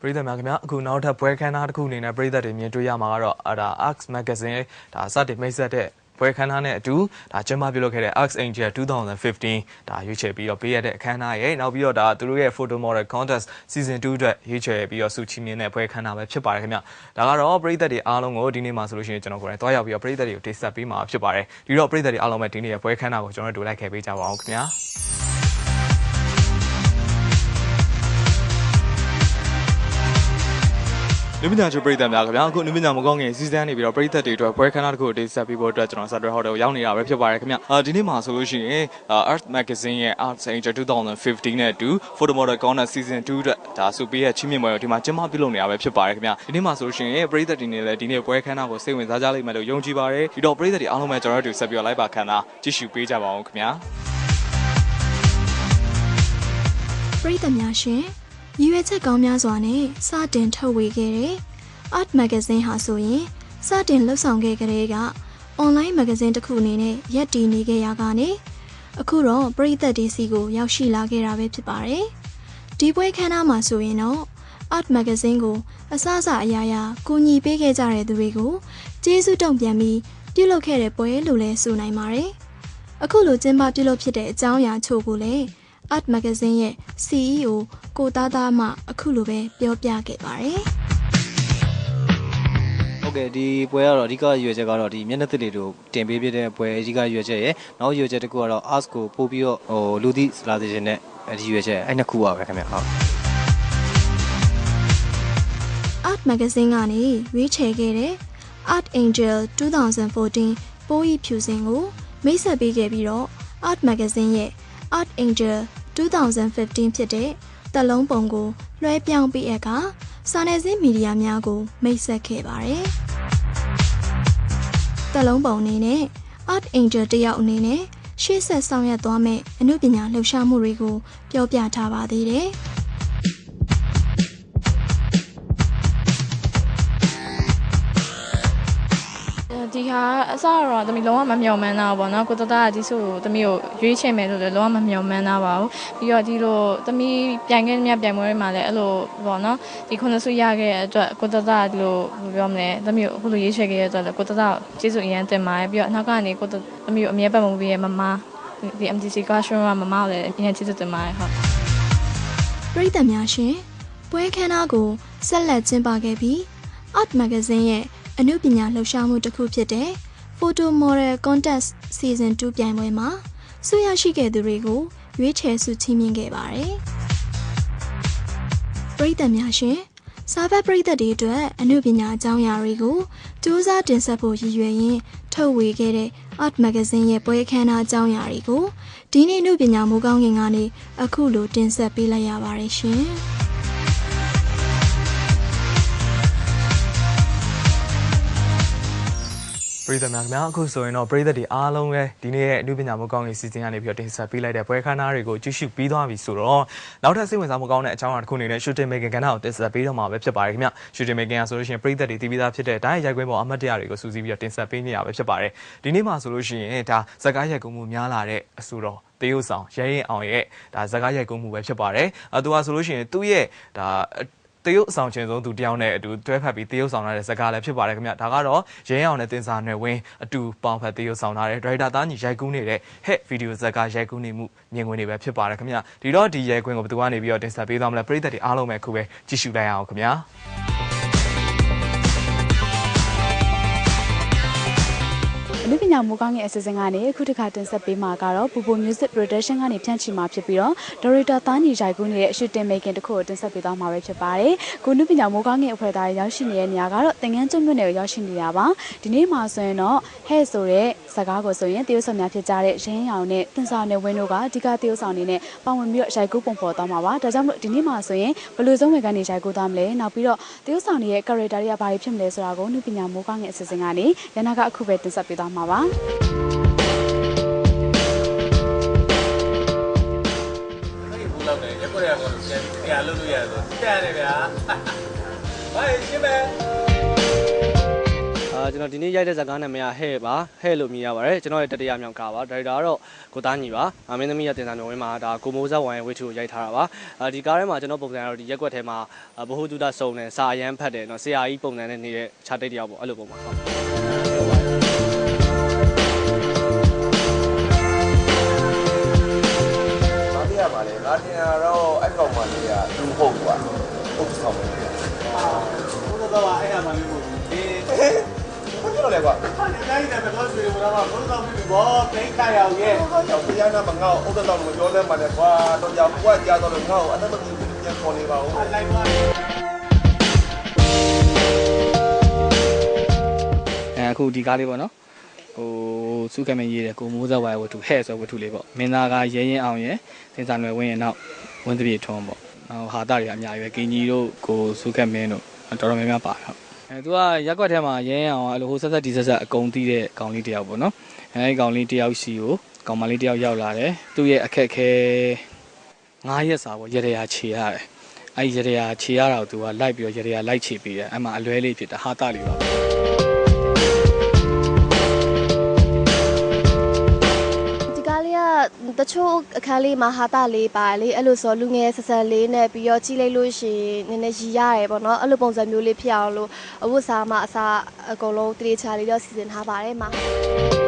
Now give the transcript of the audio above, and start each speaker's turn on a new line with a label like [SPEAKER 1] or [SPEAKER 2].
[SPEAKER 1] ပရိသတ်များခင်ဗျာအခုနောက်ထပ်ပွဲခန်းသားတစ်ခုအနေနဲ့ပရိသတ်တွေမြင်တွေ့ရမှာကတော့အာဒါ Arts Magazine ဒါစတင်မိတ်ဆက်တဲ့ပွဲခန်းသားနဲ့အတူဒါကျင်းပပြုလုပ်ခဲ့တဲ့ Arts Angel 2015ဒါရွေးချယ်ပြီးတော့ပေးရတဲ့အခမ်းအနားရဲ့နောက်ပြီးတော့ဒါသူတို့ရဲ့ Photo Model Contest Season 2အတွက်ရွေးချယ်ပြီးတော့ဆုချီးမြှင့်တဲ့ပွဲခန်းသားပဲဖြစ်ပါတယ်ခင်ဗျာဒါကတော့ပရိသတ်တွေအားလုံးကိုဒီနေ့မှာဆိုလို့ရှိရင်ကျွန်တော်ကိုယ်တိုင်တွားရောက်ပြီးတော့ပရိသတ်တွေကိုတိဆက်ပေးမှာဖြစ်ပါတယ်ဒီတော့ပရိသတ်တွေအားလုံးပဲဒီနေ့ရဲ့ပွဲခန်းသားကိုကျွန်တော်တို့လိုက်ခဲ့ပေးကြပါအောင်ခင်ဗျာ လူပညာချုပ်ပြည်သက်များခင်ဗျာအခုလူပညာမကောင်းငင်စီစဉ်နေပြီးတော့ပြည်သက်တွေအတွက်ပွဲခန်းသားတစ်ခုကိုတိဆက်ပေးဖို့အတွက်ကျွန်တော်စတွဲဟိုတယ်ကိုရောက်နေတာပဲဖြစ်ပါတယ်ခင်ဗျာအာဒီနေ့မှာဆိုလို့ရှိရင် Earth Magazine ရဲ့ Arts Angel 2015နဲ့အတူ Photo Model Corner Season 2အတွက်ဒါဆိုပေးရဲ့ချင်းမြင့်ပွဲကိုဒီမှာကျင်းပပြုလုပ်နေတာပဲဖြစ်ပါတယ်ခင်ဗျာဒီနေ့မှာဆိုလို့ရှိရင်ပြည်သက်တွေနဲ့လည်းဒီနေ့ပွဲခန်းသားကိုစိတ်ဝင်စားကြလိမ့်မယ်လို့ယုံကြည်ပါတယ်ဒီတော့ပြည်သက်တွေအားလုံးပဲကျွန်တော်တို့ဆက်ပြီးတော့ live ပါခန်းသားကြည့်ရှုပေးကြပါအောင်ခင်ဗျာ
[SPEAKER 2] ပရိသတ်များရှင် ရည်ရွယ်ချက်ကောင်းများစွာနဲ့စတင်ထုတ်ဝေခဲ့တဲ့ Art Magazine ဟာဆိုရင်စတင်လှုပ်ဆောင်ခဲ့ကြတဲ့က online magazine တစ်ခုအနေနဲ့ရက်တည်နေခဲ့ရကနေအခုတော့ပရိသတ်တွေစီကိုရောက်ရှိလာခဲ့တာပဲဖြစ်ပါတယ်။ဒီပွဲခန်းသားမှာဆိုရင်တော့ Art Magazine ကိုအစအစအရာရာကူညီပေးခဲ့ကြတဲ့သူတွေကိုကျေးဇူးတုံ့ပြန်ပြီးပြုလုပ်ခဲ့တဲ့ပွဲလို့လည်းဆိုနိုင်ပါတယ်။အခုလိုကျင်းပပြုလုပ်ဖြစ်တဲ့အကြောင်းအရာချို့ကိုလည်း Art Magazine ရဲ့ CEO ကိုသားသားမှအခုလိုပဲပြောပြခဲ့ပါတယ်။
[SPEAKER 3] ဟုတ်ကဲ့ဒီပွဲကတော့အဓိကရွေချက်ကတော့ဒီမျက်နှာသစ်တွေကိုတင်ပေးပြတဲ့ပွဲအဓိကရွေချက်ရယ်နောက်ရွေချက်တစ်ခုကတော့ arts ကိုပို့ပြီးတော့ဟိုလူသိလာစေခြင်းနဲ့အဲဒီရွေချက်အဲ့နှစ်ခုပါပဲခင်ဗျဟုတ်
[SPEAKER 2] Art Magazine ကနေရွေးချယ်ခဲ့တဲ့ Art Angel 2014ပိုးဤဖြူစင်ကိုမိတ်ဆက်ပေးခဲ့ပြီးတော့ Art Magazine ရဲ့ Art Angel 2015ဖြစ်တဲ့တက်လုံးပုံကိုလွှဲပြောင်းပေးအပ်ကစာနယ်ဇင်းမီဒီယာများကို မိတ်ဆက်ခဲ့ပါတယ်။တက်လုံးပုံအနေနဲ့ Art Angel တယောက်အနေနဲ့ရှေ့ဆက်ဆောင်ရွက်သွားမယ့်အမှုပညာလှူရှာမှုတွေကိုပြောပြထားပါသေးတယ်။
[SPEAKER 4] ဒီဟာအစတော့တမီလုံးဝမမျှော်မှန်းတာပေါ့နော်ကိုတတကဒီဆိုတမီကိုရွေးချယ်မယ်လို့လည်းလုံးဝမမျှော်မှန်းတာပါဘူးပြီးတော့ဒီလိုတမီပြိုင်ခဲ့တဲ့မြပြိုင်ပွဲတွေမှာလည်းအဲ့လိုပေါ့နော်ဒီခုနှစ်ဆုရခဲ့တဲ့အတွက်ကိုတတကဒီလိုဘယ်လိုပြောမလဲတမီကိုအခုလိုရွေးချယ်ခဲ့တဲ့အတွက်လည်းကိုတတကိုကျေးဇူးအရင်တင်ပါတယ်ပြီးတော့နောက်ကနေကိုတတမီကိုအမြဲပတ်မှုပေးရဲ့မမဒီ MTC classroom ကမမကိုလည်းအရင်ကျေးဇူးတင်ပါတယ်ဟုတ်
[SPEAKER 2] ပရိသတ်များရှင်ပွဲခန်းသားကိုဆက်လက်ကျင်းပခဲ့ပြီး Art Magazine ရဲ့ အမှုပညာလှူရှာမှုတစ်ခုဖြစ်တဲ့ Photo Model Contest Season 2ပြိုင်ပွဲမှာဆုရရှိခဲ့သူတွေကိုရွေးချယ်ဆုချီးမြှင့်ခဲ့ပါတယ်။ပရိသတ်များရှင်စာဖတ်ပရိသတ်တွေအတွက်အမှုပညာအကြောင်းအရာတွေကိုစူးစမ်းတင်ဆက်ဖို့ရည်ရွယ်ရင်းထုတ်ဝေခဲ့တဲ့ Art Magazine ရဲ့ပွဲခန်းသားအကြောင်းအရာတွေကိုဒီနေ့အမှုပညာမိုးကောင်းကင်ကနေအခုလိုတင်ဆက်ပေးလိုက်ရပါတယ်ရှင်။
[SPEAKER 1] ရိသတ်များခင်ဗျာအခုဆိုရင်တော့ပရိသတ်တွေအားလုံးပဲဒီနေ့ရဲ့အနုပညာမကောင်းရေးစီစဉ်ကနေပြီးတော့တင်ဆက်ပေးလိုက်တဲ့ပွဲခန်းသားတွေကိုကြည့်ရှုပြီးသွားပြီဆိုတော့နောက်ထပ်စိတ်ဝင်စားမှုကောင်းတဲ့အကြောင်းအရာတစ်ခုအနေနဲ့ shooting making ကဏ္ဍကိုတင်ဆက်ပေးတော့မှာပဲဖြစ်ပါတယ်ခင်ဗျ shooting making ကဆိုလို့ရှိရင်ပရိသတ်တွေတည်ပြီးသားဖြစ်တဲ့တိုင်းရိုက်ခွင်းပေါ်အမှတ်တရတွေကိုစူးစီးပြီးတော့တင်ဆက်ပေးနေတာပဲဖြစ်ပါတယ်ဒီနေ့မှာဆိုလို့ရှိရင်ဒါဇက်ကားရိုက်ကူးမှုများလာတဲ့အဆိုတော့တေးဥဆောင်ရဲရင်အောင်ရဲ့ဒါဇက်ကားရိုက်ကူးမှုပဲဖြစ်ပါတယ်အဲသူကဆိုလို့ရှိရင်သူ့ရဲ့ဒါ တရုတ်အဆောင်ချင်းဆုံးသူတယောက်နဲ့အတူတွဲဖက်ပြီးတရုတ်ဆောင်ထားတဲ့ဇာတ်ကားလည်းဖြစ်ပါတယ်ခင်ဗျဒါကတော့ရင်းအောင်နဲ့တင်စာနယ်ဝင်းအတူပေါင်းဖက်တရုတ်ဆောင်ထားတဲ့ဒရိုက်တာသားညီရိုက်ကူးနေတဲ့ဟက်ဗီဒီယိုဇာတ်ကားရိုက်ကူးနေမှုမြင်ကွင်းတွေပဲဖြစ်ပါတယ်ခင်ဗျဒီတော့ဒီရိုက်ကွင်းကိုဘယ်သူကနေပြီးတော့တင်ဆက်ပေးသွားမလဲပရိသတ်တွေအားလုံးပဲခုပဲကြည့်ရှုလိုက်ရအောင်ခင်ဗျာ
[SPEAKER 5] ညာမိုးကောင်းရဲ့အစီအစဉ်ကနေအခုတစ်ခါတင်ဆက်ပေးမှာကတော့ပူပူ Music Production ကနေဖြန့်ချီမှာဖြစ်ပြီးတော့ Director သားညီရိုက်ကူးနေတဲ့ shooting making တစ်ခုကိုတင်ဆက်ပေးသွားမှာပဲဖြစ်ပါတယ်။ကိုနုပညာမိုးကောင်းရဲ့အဖွဲ့သားတွေရောက်ရှိနေတဲ့နေရာကတော့တင်ငန်းကျွန်းမြို့နယ်ကိုရောက်ရှိနေတာပါ။ဒီနေ့မှာဆိုရင်တော့ Head ဆိုတဲ့ဇာတ်ကားကိုဆိုရင်တရုတ်ဆောင်များဖြစ်ကြတဲ့ရင်းရောင်နဲ့တင်ဆောင်နယ်ဝင်းတို့ကအဓိကတရုတ်ဆောင်နေနဲ့ပါဝင်ပြီးတော့ရိုက်ကူးပုံဖော်သွားမှာပါ။ဒါကြောင့်မို့ဒီနေ့မှာဆိုရင်ဘယ်လိုဆုံးဝင်ကနေရိုက်ကူးသွားမလဲ။နောက်ပြီးတော့တရုတ်ဆောင်ရဲ့ character တွေကဘာတွေဖြစ်မလဲဆိုတာကိုနုပညာမိုးကောင်းရဲ့အစီအစဉ်ကနေရနာကအခုပဲတင်ဆက်ပေးသွားမှာပါ။
[SPEAKER 6] ဘူးလောက်တယ်ရက်ွက်ရကတော့ပြန်ပြန်လုပ်လို့ရတယ်ဆိုတန်တယ်ဗျာဘာရှင်းမဲ
[SPEAKER 3] အာ
[SPEAKER 7] ကျွန်တော်ဒီနေ့ရိုက်တဲ့ဇာတ်ကားနာမည်ကဟဲ့ပါဟဲ့လို့မြင်ရပါတယ်ကျွန်တော်ရဲ့တတိယမြောက်ကားပါဒါရိုက်တာကတော့ကိုသားညီပါအမင်းသမီးရဲ့တင်ဆောင်တော်ဝင်မှာဒါကိုမိုးဆက်ဝိုင်းဝိထုကိုရိုက်ထားတာပါအာဒီကားထဲမှာကျွန်တော်ပုံစံကတော့ဒီရက်ကွက်ထဲမှာဘ ഹു တုဒစုံတယ်စာအရန်ဖတ်တယ်နော်ဆရာကြီးပုံစံနဲ့နေတဲ့ခြားတိတ်တယောက်ပေါ့အဲ့လိုပုံပါဟုတ်။
[SPEAKER 6] လဲ။ငါတင်ရတော့အဲ့ကောင်မလေးကသူ့ဟုတ်ကွာ။ဟုတ်ဆောင်တယ်။အာဘုရားတော်အဲ့ဒါမှမဟုတ်ဘူး။အေးဘာပြောလဲကွာ။ဟာဒီတိုင်းနဲ့တော့ဆွေးလို့တော့ဘုရားတော်ပြီဘောတိတ်ခါရောက်ရဲ့။ဟုတ်ရောက်တရားနာမငေါ့ဥဒ္ဒတော်မပြောလဲမှလည်းကွာ။တော့ကြောက်ကွာကြားတော့ငေါ့အဲ့ဒါမကြည့်ဘူးပြန်ခေါ်နေပါဦး။လိုက်ပါ
[SPEAKER 7] အဲအခုဒီကားလေးပေါ့နော် ဟိုစုကမရေးတယ်ကိုမိုးဆက်ဝိုင်းဝတ္ထုဟဲ့ဆိုဝတ္ထုလေးပေါ့မင်းသားကရဲရင်အောင်ရဲ့တင်ဆောင်ရွယ်ဝင်းရဲ့နောက်ဝင်းသပြေထုံးပေါ့နောက်ဟာတာတွေအများကြီးပဲကင်ကြီးတို့ကိုစုကမင်းတို့တော်တော်များများပါဟုတ်အဲသူကရက်ကွက်ထဲမှာရဲရင်အောင်အဲ့လိုဟိုဆက်ဆက်ဒီဆက်ဆက်အကုန်တီးတဲ့ကောင်လေးတယောက်ပေါ့နော်အဲဒီကောင်လေးတယောက်စီကိုကောင်မလေးတယောက်ရောက်လာတယ်သူ့ရဲ့အခက်အခဲ9ရက်စာပေါ့ရရရာခြေရတယ်အဲ့ဒီရရရာခြေရတာကိုသူကလိုက်ပြီးတော့ရရရာလိုက်ခြေပေးတယ်အဲ့မှာအလွဲလေးဖြစ်တာဟာတာလေးပါ
[SPEAKER 8] တချို့အခန်းလေးမှာဟာတာလေးပါလေအဲ့လိုဆိုလူငယ်ဆက်ဆက်လေးနဲ့ပြီးတော့ကြည့်လိုက်လို့ရှိရင်နည်းနည်းရည်ရတယ်ပေါ့နော်အဲ့လိုပုံစံမျိုးလေးဖြစ်အောင်လို့အဝတ်စားမှအစားအကုန်လုံးတရေချာလေးတော့စီစဉ်ထားပါတယ်မှာ